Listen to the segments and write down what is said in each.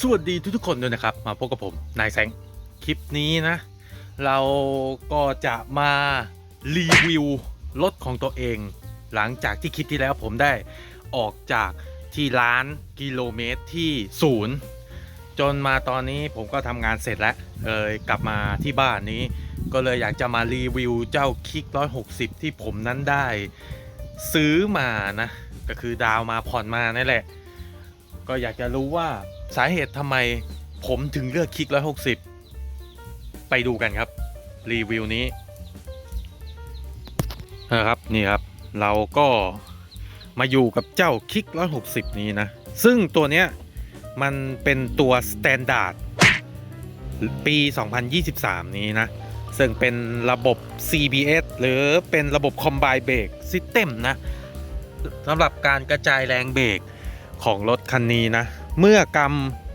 สวัสดีทุกๆคนด้วยนะครับ มาพบกับผมนายแสงคลิปนี้นะ เราก็จะมารีวิวรถของตัวเอง หลังจากที่คลิปที่แล้วผมได้ออกจากที่ร้านกิโลเมตรที่ศูนย์จนมาตอนนี้ผมก็ทำงานเสร็จแล้วเลยกลับมาที่บ้านนี้ ก็เลยอยากจะมารีวิวเจ้าคิก 160 ที่ผมนั้นได้ซื้อมานะ ก็คือดาวมาผ่อนมานั่นแหละ ก็อยากจะรู้ว่า สาเหตุทำไมผมถึงเลือกคลิก 160 ไปดูกันครับ รีวิวนี้นะครับนี่ครับ เราก็มาอยู่กับเจ้าคลิก 160 นี้นะ ซึ่งตัวเนี้ยมันเป็นตัวสแตนดาร์ดปี 2023 นี้นะ ซึ่งเป็นระบบ CBS หรือเป็นระบบ Combine Brake System นะสำหรับการกระจายแรงเบรกของรถคันนี้นะ เมื่อก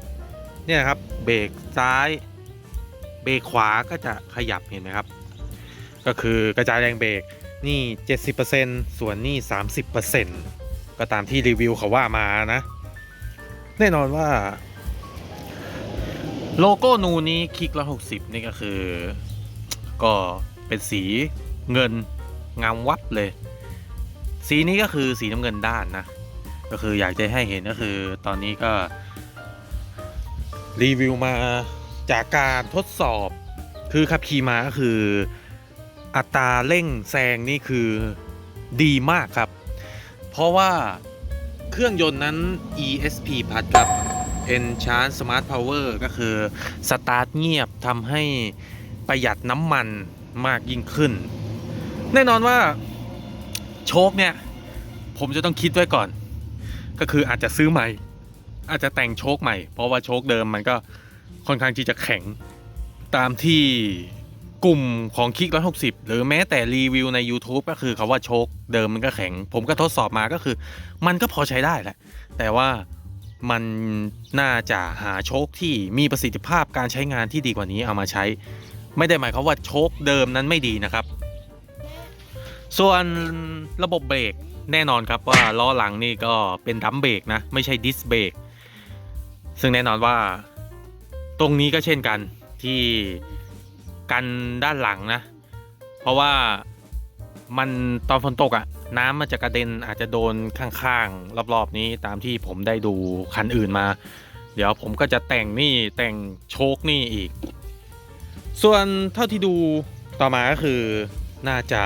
ำเนี่ยครับเบรกซ้าย เบรกขวาก็จะขยับเห็นไหมครับ ก็คือกระจายแรงเบรกนี่ 70%ส่วนนี่ 30%ก็ตามที่รีวิวเขาว่ามานะ แน่นอนว่า โลโก้นูนี้คลิกละ60 นี่ก็คือ ก็เป็นสีเงินงามวับเลย สีนี้ก็คือสีน้ำเงินด้านนะ ก็คืออยากจะให้เห็นก็คือตอนนี้ก็รีวิวมาจากการทดสอบ คือขับขี่มาก็คืออัตราเร่งแซงนี่คือดีมากครับ เพราะว่าเครื่องยนต์นั้น ESP พัดครับ Enchant Smart Power ก็คือสตาร์ทเงียบทำให้ประหยัดน้ำมันมากยิ่งขึ้น แน่นอนว่าโชคเนี่ย ผมจะต้องคิดไว้ก่อน ก็คืออาจจะซื้อใหม่ อาจจะแต่งโชคใหม่ เพราะว่าโชคเดิมมันก็ค่อนข้างที่จะแข็ง ตามที่กลุ่มของคลิก160หรือแม้แต่รีวิวใน YouTube ก็คือเขาว่าโชคเดิมมันก็แข็ง ผมก็ทดสอบมาก็คือ มันก็พอใช้ได้แหละ แต่ว่ามันน่าจะหาโชคที่มีประสิทธิภาพการใช้งานที่ดีกว่านี้เอามาใช้ ไม่ได้หมายความว่าโชคเดิมนั้นไม่ดีนะครับ ส่วนระบบเบรก แน่นอนครับว่าล้อหลังนี่ก็เป็นดัมเบรกนะ ไม่ใช่ดิสเบรกซึ่งแน่นอนว่าตรงนี้ก็เช่นกันที่กันด้านหลังนะ เพราะว่ามันตอนฝนตกอะ่ะ น้ำมันจะกระเด็นอาจจะโดนข้างๆ รอบๆนี้ตามที่ผมได้ดูคันอื่นมา เดี๋ยวผมก็จะแต่งนี่แต่งโชคนี่อีก ส่วนเท่าที่ดูต่อมาก็คือน่าจะ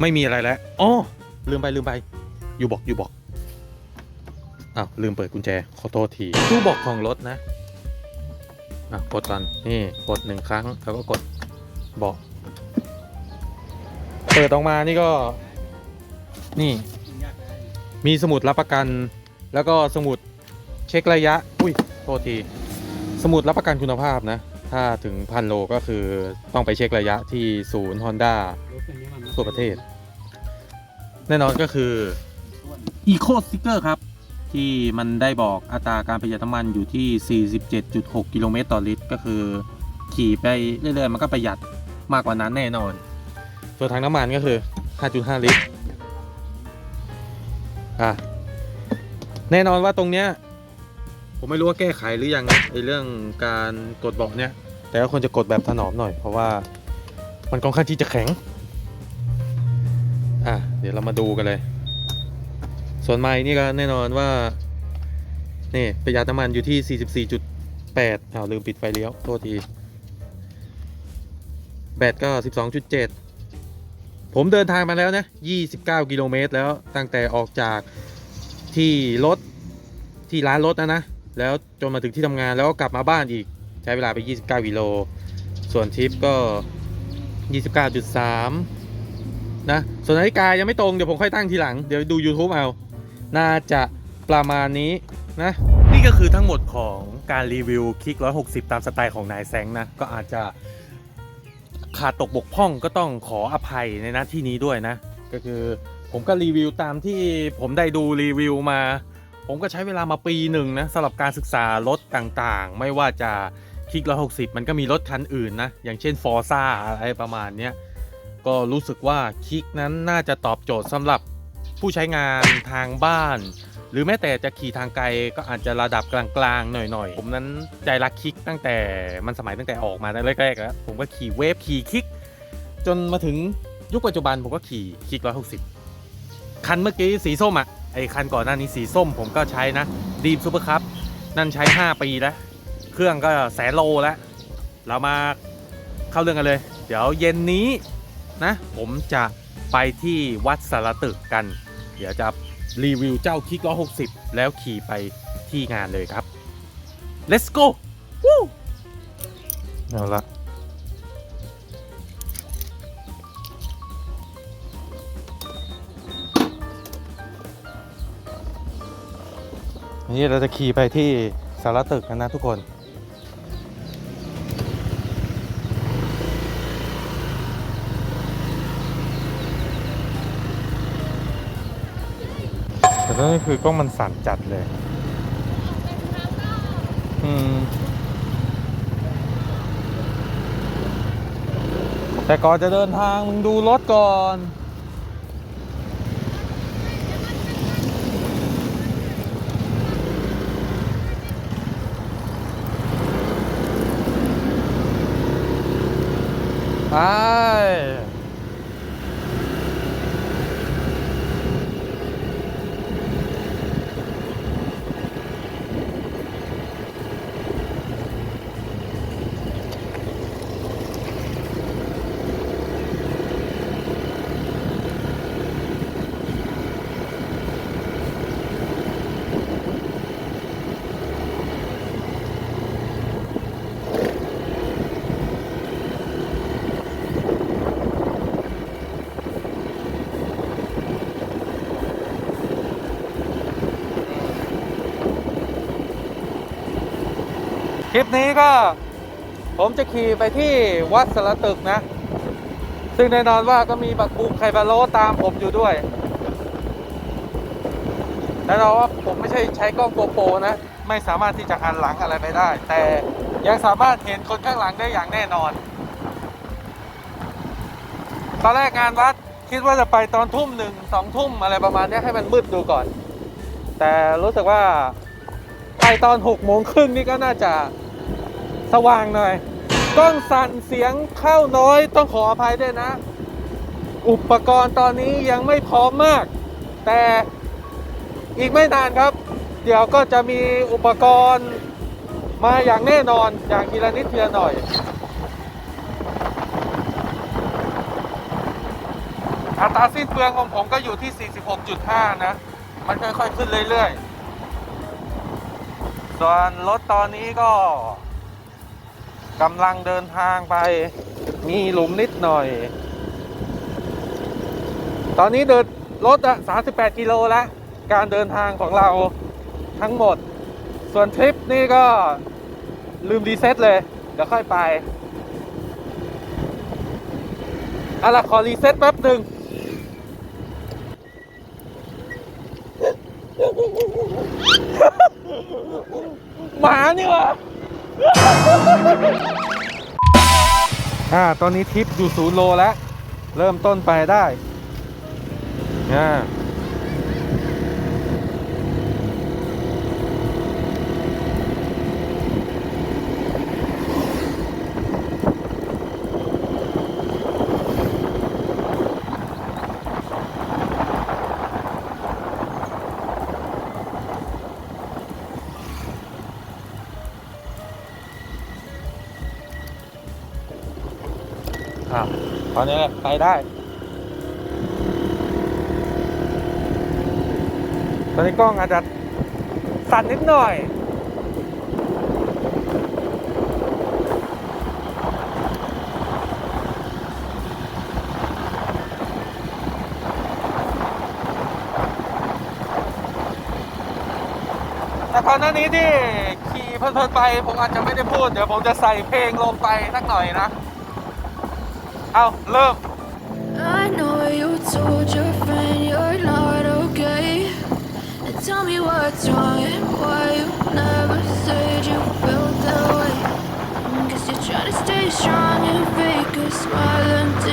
ไม่มีอะไรแล้วอ๋อ ลืมไปลืมไป อยู่บอกอยู่บอกอ้าวลืมเปิดกุญแจขอโทษทีตู้บอกของรถนะอะกดก่อนนี่กดหนึ่งครั้งแล้วก็กดบอกเปิดออกมานี่ก็ นี่ มีสมุดรับประกัน แล้วก็สมุดเช็คระยะ อุ้ยโทษที สมุดรับประกันคุณภาพนะ ถ้าถึงพันโลก็คือต้องไปเช็คระยะที่ศูนย์ Honda ทั่วประเทศ แน่นอนก็คือ Eco Sticker ครับ ที่มันได้บอกอัตราการประหยัดน้ำมันอยู่ที่ 47.6 กิโลเมตรต่อลิตร ก็คือ ขี่ไปเรื่อยๆ มันก็ประหยัดมากกว่านั้นแน่นอน ส่วนทางน้ำมันก็คือ 5.5 ลิตร อะ แน่นอนว่าตรงเนี้ย ผมไม่รู้ว่าแก้ไขหรือยังนะไอเรื่องการกดเบาะเนี่ยแต่ก็ควรจะกดแบบถนอมหน่อย เพราะว่ามันค่อนข้างที่จะแข็ง อะเดี๋ยวเรามาดูกันเลย ส่วนไม้นี่ก็แน่นอนว่า นี่ประหยัดน้ำมันอยู่ที่ 44.8อ้าวลืมปิดไฟเลี้ยว โทษที แบตก็ 12.7 ผมเดินทางมาแล้วนะ 29 กิโลเมตรแล้วตั้งแต่ออกจากที่รถที่ร้านรถนะนะ แล้วจนมาถึงที่ทำงานแล้วก็กลับมาบ้านอีกใช้เวลาไป 29 กิโล ส่วนทริปก็ 29.3 นะส่วนนาฬิกายังไม่ตรงเดี๋ยวผมค่อยตั้งทีหลัง เดี๋ยวดู YouTube เอา น่าจะประมาณนี้นะ นี่ก็คือทั้งหมดของการรีวิวคลิก 160 ตามสไตล์ของนายแซงนะ ก็อาจจะขาดตกบกพร่องก็ต้องขออภัยในหน้าที่นี้ด้วยนะ ก็คือผมก็รีวิวตามที่ผมได้ดูรีวิวมา ผมก็ใช้เวลามาปีหนึ่งนะสำหรับการศึกษารถต่างๆ ไม่ว่าจะคลิกละ60 มันก็มีรถคันอื่นนะ อย่างเช่นฟอร์ซ่าอะไรประมาณเนี้ย ก็รู้สึกว่าคลิกนั้นน่าจะตอบโจทย์สำหรับผู้ใช้งานทางบ้าน หรือแม้แต่จะขี่ทางไกลก็อาจจะระดับกลางๆ หน่อยๆ ผมนั้นใจรักคิกตั้งแต่มันสมัยตั้งแต่ออกมาแรกๆแล้วผมก็ขี่เวฟขี่คิก จนมาถึงยุคปัจจุบันผมก็ขี่คิก160คันเมื่อกี้สีส้มอะไอคันก่อนหน้านี้สีส้มผมก็ใช้นะดีมซูเปอร์คัพนั่นใช้ 5 ปีแล้ว เครื่องก็แสนโลแล้ว เรามาเข้าเรื่องกันเลย เดี๋ยวเย็นนี้ นะ ผมจะไปที่วัดสารตึกกัน เดี๋ยวจะรีวิวเจ้าคิก160แล้วขี่ไปที่งานเลยครับ let's go วู้เอาละนี่เราจะขี่ไปที่สารตึกกันนะทุกคน แต่ตอนนี้คือกล้องมันสั่นจัดเลย อืม แต่ก่อนจะเดินทางมึงดูรถก่อนไป คลิปนี้ก็ผมจะขี่ไปที่วัดสารตึกนะ ซึ่งแน่นอนว่าก็มีบักบุงไข่บาโลตามผมอยู่ด้วยแน่นอนว่าผมไม่ใช่ใช้กล้องโกโปรนะ ไม่สามารถที่จะหันหลังอะไรไปได้ แต่ยังสามารถเห็นคนข้างหลังได้อย่างแน่นอน ตอนแรกงานวัดคิดว่าจะไปตอนทุ่มหนึ่งสองทุ่มอะไรประมาณนี้ให้มันมืดดูก่อน แต่รู้สึกว่าไปตอนหกโมงครึ่งนี่ก็น่าจะ สว่างหน่อย กล้องสั่นเสียงเข้าน้อยต้องขออภัยด้วยนะ อุปกรณ์ตอนนี้ยังไม่พร้อมมาก แต่อีกไม่นานครับ เดี๋ยวก็จะมีอุปกรณ์มาอย่างแน่นอนอย่างทีละนิดทีละหน่อยอัตราสิ้นเปลืองของผมก็อยู่ที่ 46.5 นะ มันค่อยๆขึ้นเรื่อยๆ ส่วนรถตอนนี้ก็ กำลังเดินทางไป มีหลุมนิดหน่อย ตอนนี้เดินรถอะ38 กิโลแล้วการเดินทางของเราทั้งหมด ส่วนทริปนี่ก็ลืมรีเซ็ตเลย เดี๋ยวค่อยไปเอาล่ะขอรีเซ็ตแป๊บหนึ่งหมานี่วะ อ่า ตอนนี้ทิปอยู่ศูนย์โลแล้ว เริ่มต้นไปได้อ่า อนนี้ไปได้ ตอนนี้กล้องอาจจะสั่นนิดหน่อย แต่ก่อนหน้านี้ที่ขี่เพลินๆไป ผมอาจจะไม่ได้พูด เดี๋ยวผมจะใส่เพลงลงไปสักหน่อยนะ เอาเริ่ม I know you told your friend you're not okay. And tell me what's wrong and why you never said you felt that way. Guess you're trying to stay strong and fake a smile until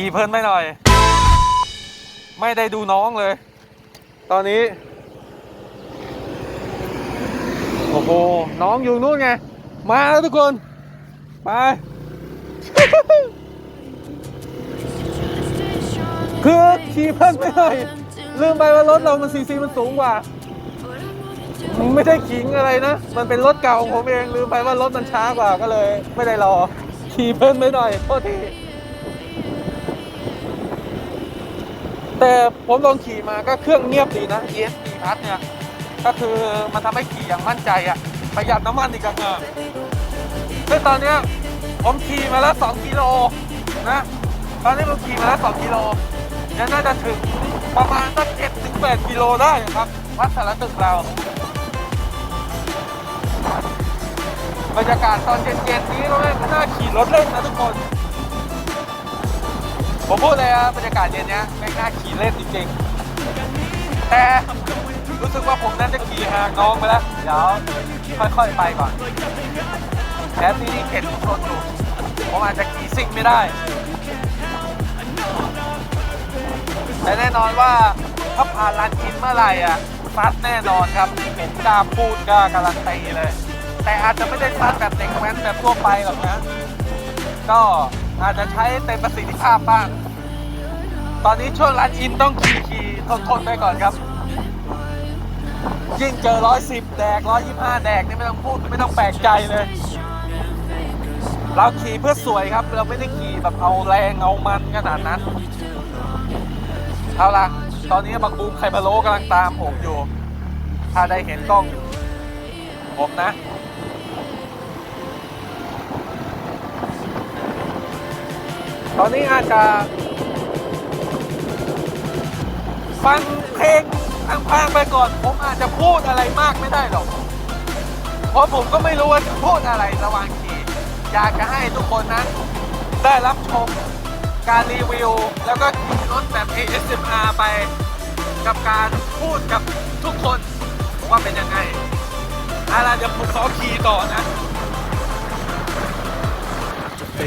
ขี่เพลินไปหน่อย ไม่ได้ดูน้องเลย ตอนนี้ โอ้โห น้องอยู่นู่นไง มาแล้วทุกคน ไป คือขี่เพลินไปหน่อย ลืมไปว่ารถเรามันซีซีมันสูงกว่า ไม่ได้ขิงอะไรนะ มันเป็นรถเก่าของผมเอง ลืมไปว่ารถมันช้ากว่าก็เลย ไม่ได้รอ ขี่เพลินไปหน่อยโทษที แต่ผมลองขี่มาก็เครื่องเงียบดีนะ ESP พัทเนี่ยก็คือมันทำให้ขี่อย่างมั่นใจอะประหยัดน้ำมันอีกต่างหากซึ่งตอนเนี้ยผมขี่มาแล้ว 2 กิโลนะตอนนี้ผมขี่มาแล้ว 2 กิโลเนี่ยน่าจะถึงประมาณสัก7ถึง8กิโลได้ครับวัดสารตึกเราบรรยากาศตอนเย็นๆนี้ก็ไม่น่าขี่รถเล่นนะทุกคน ผมพูดเลยอะบรรยากาศเย็นเนี้ยไม่น่าขี่ เล่นจริงๆ แต่รู้สึกว่าผมน่าจะขี่ห่างน้องไปแล้ว เดี๋ยวค่อยๆไปก่อนแถมที่นี่เข็นชนอยู่ผมอาจจะขี่ซิ่งไม่ได้ แต่แน่นอนว่าถ้าผ่านลานกินเมื่อไหร่อะซัดแน่นอนครับผมกล้าพูดกล้าการันตีเลย แต่อาจจะไม่ได้ซัดแบบเด็กแว้นแบบทั่วไปหรอกนะ ก็อาจจะใช้เต็มประสิทธิภาพบ้าง ตอนนี้ช่วงร้านอินต้องขี่ขี่ทนทนๆไปก่อนครับ ยิ่งเจอร้อยสิบแดกร้อยยี่ห้าแดกนี่ไม่ต้องพูดไม่ต้องแปลกใจเลย เราขี่เพื่อสวยครับ เราไม่ได้ขี่แบบเอาแรงเอามันขนาดนั้น เอาล่ะตอนนี้บักบูมไข่พะโลกำลังตามผมอยู่ ถ้าได้เห็นกล้อง ผมนะตอนนี้อาจจะ ฟังเพลงทางพางๆไปก่อน ผมอาจจะพูดอะไรมากไม่ได้หรอก เพราะผมก็ไม่รู้ว่าจะพูดอะไรระหว่างขี่อยากจะให้ทุกคนนั้น ได้รับชมการรีวิว แล้วก็ขี่รถแบบ ASMR ไปกับการพูดกับทุกคนว่าเป็นยังไงอาล่ะเดี๋ยวผมขอขี่ต่อนะ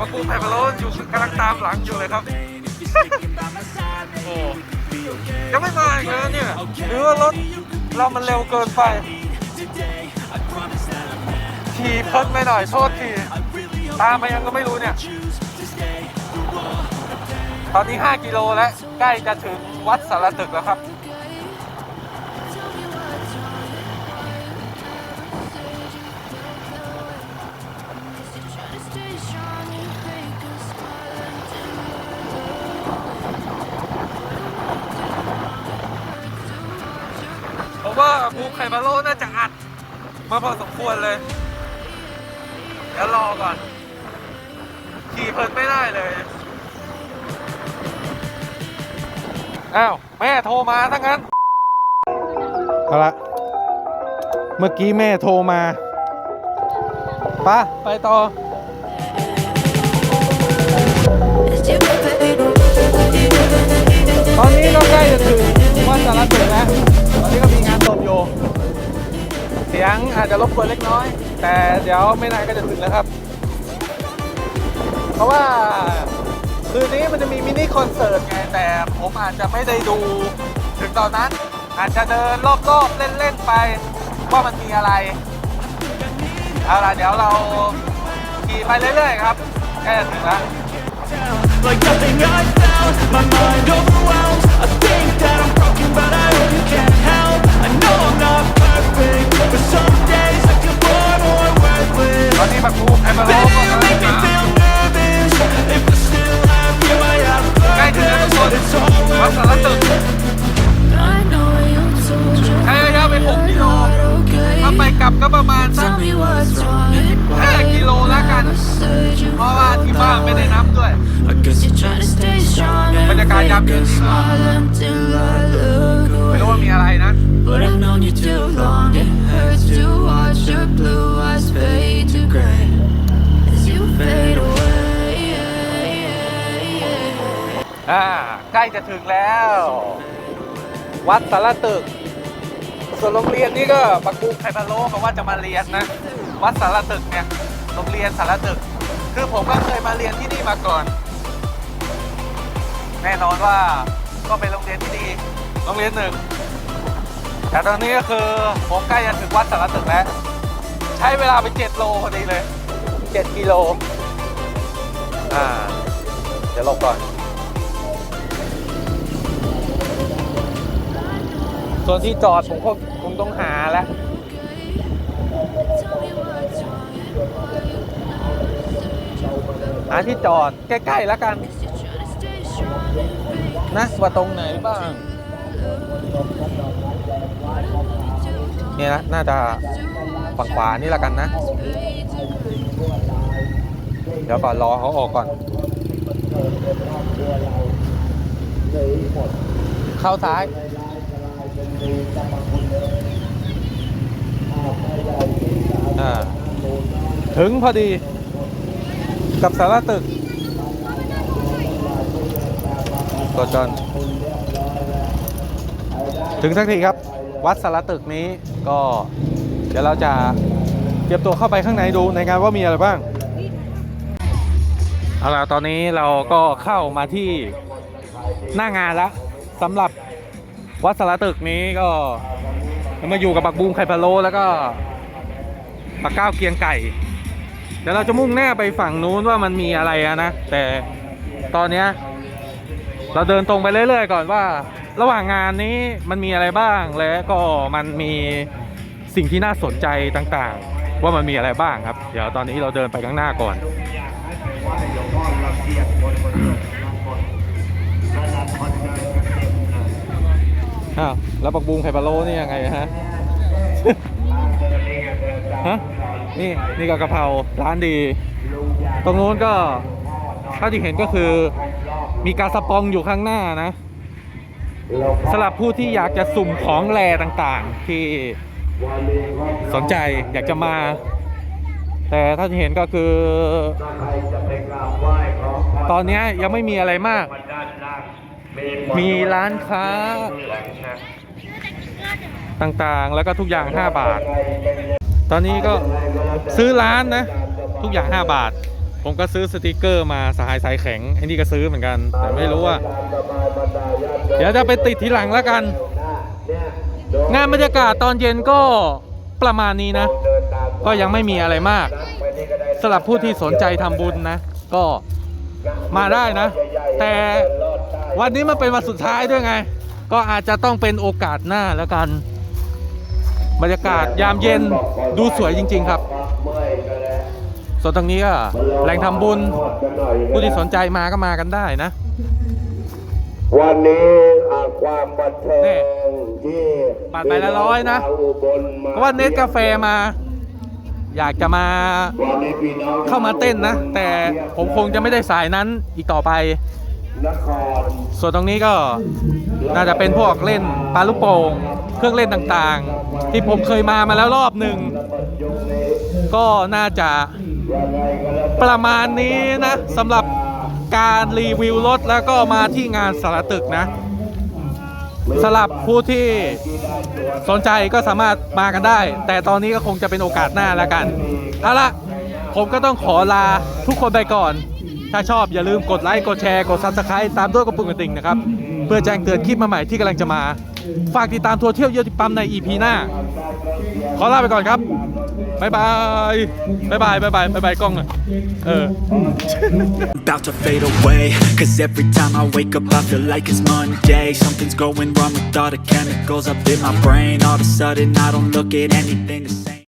ประกูไผ่พะโล้อยู่กำลังตามหลังอยู่เลยครับ โอ้ยังไม่มาอีกนะเนี่ย หรือว่ารถเรามันเร็วเกินไปขี่เพิ่นไปหน่อยโทษที ตามมายังก็ไม่รู้เนี่ย ตอนนี้ 5 กิโลแล้ว ใกล้จะถึงวัดสารตึกแล้วครับ อ้าว แม่โทรมาทั้งนั้นเอาละเมื่อกี้แม่โทรมาปะไปต่อ As you fade ตอนนี้ก็ใกล้จะถึงวัดสารตึกแล้วตอนนี้ก็มีงานศพอยู่เสียงอาจจะรบกวนเล็กน้อย แต่เดี๋ยวไม่นานก็จะถึงแล้วครับ เพราะว่า คืนนี้มันจะมีมินิคอนเสิร์ตไงแต่ผมอาจจะไม่ได้ดู ถึงตอนนั้น อาจจะเดินรอบๆเล่นๆไป ว่ามันมีอะไรเอาล่ะเดี๋ยวเราขี่ไปเรื่อยๆครับใกล้จะถึงแล้ว Like nothing I found, my mind overwhelms I think that I'm broken but I hope you can't help I know I'm not perfect, but some days I feel far more worthless ตอนนี้แบบกูไอ้มาล้อ Baby, ก็ you make me feel nervous วทุกคน It's all วัด worth สารตึก I know you told your ใช้ระยะไป friend 6 you're กิโล not ถ้าไป okay กลับก็ประมาณสัก Tell me what's wrong and why 5กิโล you แล้วกัน never said you เพราะว่าที่บ้านไม่ได้นับด้วย I guess You're trying to stay strong บร and รยากาศยาม fake เย็น อ่าใกล้จะถึงแล้ว วัดสารตึก ส่วนโรงเรียนนี่ก็ปักกุงไข่พะโลบอกว่าจะมาเรียนนะ วัดสารตึกเนี่ยโรงเรียนสารตึก คือผมก็เคยมาเรียนที่นี่มาก่อน แน่นอนว่าก็เป็นโรงเรียนที่ดีโรงเรียนหนึ่งแต่ตอนนี้ก็คือผมใกล้จะถึงวัดสารตึกแล้ว ใช้เวลาไป7โลพอดีเลย7กิโลอ่าเดี๋ยวลบก่อน ส่วนที่จอดผมคงคงต้องหาแล้วหาที่จอดใกล้ๆแล้วกัน นะว่าตรงไหนบ้างเนี่ยนะน่าจะฝั่งขวานี่แล้วกันนะ เดี๋ยวก่อนรอเขาออกก่อน เข้าซ้าย ถึงพอดีกับสาราตึกกดก่อนถึงสักทีครับ วัดสารตึกนี้ก็เดี๋ยวเราจะเตรียมตัวเข้าไปข้างในดูในงานว่ามีอะไรบ้างเอาล่ะตอนนี้เราก็เข้ามาที่หน้างานแล้วสำหรับ วัดสารตึกนี้ก็มาอยู่กับบักบูมไข่พะโล้แล้วก็ปักก้าวเกียงไก่เดี๋ยวเราจะมุ่งหน้าไปฝั่งนู้นว่ามันมีอะไระนะ แต่ตอนเนี้ยเราเดินตรงไปเรื่อยๆก่อนว่า ระหว่างงานนี้มันมีอะไรบ้างและก็มันมีสิ่งที่น่าสนใจต่างๆ ว่ามันมีอะไรบ้างครับ เดี๋ยวตอนนี้เราเดินไปข้างหน้าก่อน อ้าวแล้วปักบุงไข่ปลาโลนี่ยังไงฮะ ฮะ นี่นี่ก็กะเพราร้านดี ตรงนู้นก็ถ้าที่เห็นก็คือมีกาสปองอยู่ข้างหน้านะสำหรับผู้ที่อยากจะสุ่มของแรต่างๆ ที่สนใจอยากจะมา แต่ถ้าที่เห็นก็คือ ตอนนี้ยังไม่มีอะไรมาก มีร้านค้า ต่างๆ แล้วก็ทุกอย่าง 5 บาท ตอนนี้ก็ซื้อร้านนะ ทุกอย่าง 5 บาท ผมก็ซื้อสติกเกอร์มาสหายสายแข็งไอ้นี่ก็ซื้อเหมือนกัน แต่ไม่รู้ว่า เดี๋ยวจะไปติดทีหลังแล้วกัน งานบรรยากาศตอนเย็นก็ประมาณนี้นะ ก็ยังไม่มีอะไรมากสำหรับผู้ที่สนใจทำบุญนะ ก็มาได้นะ แต่ วันนี้มันเป็นวันสุดท้ายด้วยไง ก็อาจจะต้องเป็นโอกาสหน้าแล้วกัน บรรยากาศยามเย็นดูสวยจริง ๆ ครับ ส่วนตรงนี้ก็แหล่งทำบุญ ผู้ที่สนใจมาก็มากันได้นะ วันนี้อ่าความบันเทินี่งที่บาทใบละร้อยนะชาวอุบลมเพราะว่าเน็ตกาแฟมา อยากจะมาวันนี้พี่น้องเข้ามาเต้นนะ แต่ผมคงจะไม่ได้สายนั้นอีกต่อไปนคร ส่วนตรงนี้ก็น่าจะเป็นพวกเล่นปลาลูกโป่งเครื่องเล่นต่างๆ ที่ผมเคยมามาแล้วรอบหนึ่งก็น่าจะประมาณนี้นะสำหรับการรีวิวรถแล้วก็มาที่งานสารตึกนะสำหรับผู้ที่สนใจก็สามารถมากันได้ แต่ตอนนี้ก็คงจะเป็นโอกาสหน้าแล้วกันเอาละผมก็ต้องขอลาทุกคนไปก่อน ถ้าชอบอย่าลืมกดไลค์กดแชร์กด Subscribe ตามด้วยกระปุ่มกระติ่งนะครับ เพื่อแจ้งเตือนคลิปมาใหม่ที่กำลังจะมา ฝากติดตามทัวร์เที่ยวเยอะที่ปั๊มใน EP หน้า ขอลาไปก่อนครับบ๊ายบายบ๊ายบายบ๊ายบายบ๊ายบายกล้องหน่อยเออ about to fade away Cause every time I wake up I feel like it's Monday Something's going wrong with all the chemicals up in my brain All of a sudden I don't look at anything the same